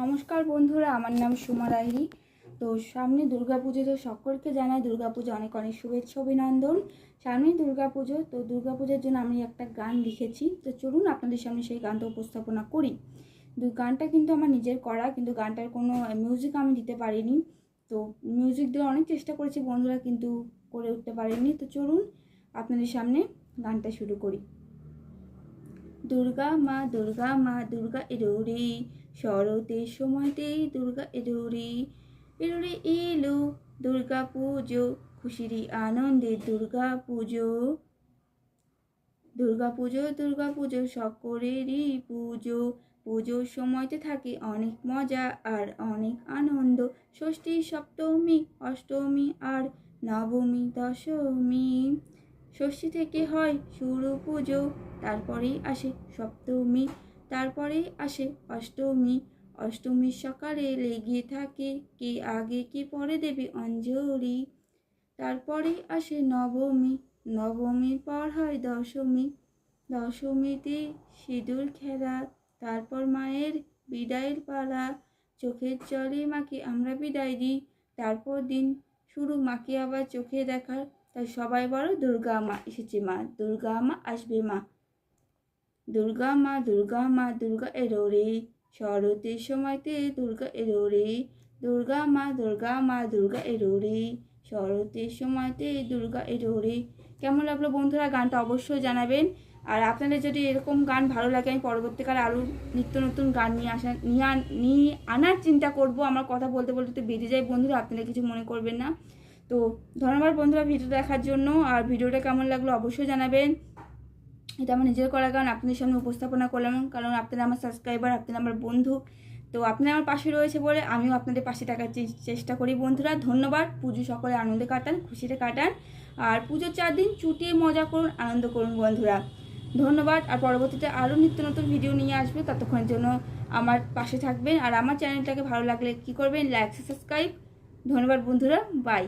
নমস্কার বন্ধুরা, আমার নাম সুমা রাহি। তো সামনে দুর্গাপুজো তো সকলকে জানাই দুর্গাপুজো অনেক অনেক শুভেচ্ছা, অভিনন্দন। সামনে দুর্গাপুজো, তো দুর্গাপুজোর জন্য আমি একটা গান লিখেছি। তো চলুন আপনাদের সামনে সেই গানটা উপস্থাপনা করি। গানটা কিন্তু আমার নিজের করা, কিন্তু গানটার কোনো মিউজিক আমি দিতে পারিনি। তো মিউজিক দিয়ে অনেক চেষ্টা করেছি বন্ধুরা, কিন্তু করে উঠতে পারিনি। তো চলুন আপনাদের সামনে গানটা শুরু করি। দুর্গা মা দুর্গা মা, দুর্গা এরোরে শরতের সময়তেই দুর্গা এরোরে এরোরে এলো, দুর্গা পুজো, খুশিরই আনন্দে দুর্গা পুজো। দুর্গা পুজো দুর্গা পুজো সকলেরই পুজো। পুজোর সময়তে থাকে অনেক মজা আর অনেক আনন্দ। ষষ্ঠী, সপ্তমী, অষ্টমী আর নবমী, দশমী। ষষ্ঠী থেকে হয় শুরু পুজো, তারপরেই আসে সপ্তমী। তারপরেই আসে অষ্টমী। অষ্টমীর সকালে লেগে থাকে কে আগে কে পরে দেবে অঞ্জলি। তারপরেই আসে নবমী। নবমীর পর হয় দশমী। দশমীতে সিঁদুর খেলা, তারপর মায়ের বিদায়ের পালা। চোখের জলে মাকে আমরা বিদায় দিই, তারপর দিন শুরু মাকে আবার চোখে দেখার তাই সবাই বলো, দুর্গা মা এসেছে মা, দুর্গা মা আসবে মা। দুর্গা মা দুর্গা মা, দুর্গা এলো রে শরতের সময়তে দুর্গা এলো রে দুর্গা মা দুর্গা মা, দুর্গা এলো রে শরতের সময়তে দুর্গা এলো রে কেমন লাগল বন্ধুরা? গানটা অবশ্যই জানাবেন। আর আপনাদের যদি এরকম গান ভালো লাগে, আমি পরবর্তীকালে আরও নিত্য নতুন গান নিয়ে আসা, নিয়ে নিয়ে আনার চিন্তা করব। আমার কথা বলতে বলতে তো বেরিয়ে যায় বন্ধুরা, আপনারা কিছু মনে করবেন না। তো ধন্যবাদ বন্ধুরা ভিডিও দেখার জন্য। আর ভিডিওটা কেমন লাগল অবশ্যই জানাবেন। এটা আমার নিজের করা, কারণ আপনাদের সামনে উপস্থাপনা করলাম, কারণ আপনারা আমার সাবস্ক্রাইবার আপনারা আমার বন্ধু। তো আপনারা আমার পাশে রয়েছে বলে আমিও আপনাদের পাশে থাকার চেষ্টা করি বন্ধুরা। ধন্যবাদ। পুজো সকলে আনন্দে কাটান, খুশিতে কাটান। আর পুজোর চার দিন চুটিয়ে মজা করুন, আনন্দ করুন বন্ধুরা। ধন্যবাদ। আর পরবর্তীতে আরও নিত্য নতুন ভিডিও নিয়ে আসবে ততক্ষণের জন্য আমার পাশে থাকবেন। আর আমার চ্যানেলটাকে ভালো লাগলে কী করবেন? লাইক সাবস্ক্রাইব ধন্যবাদ বন্ধুরা। বাই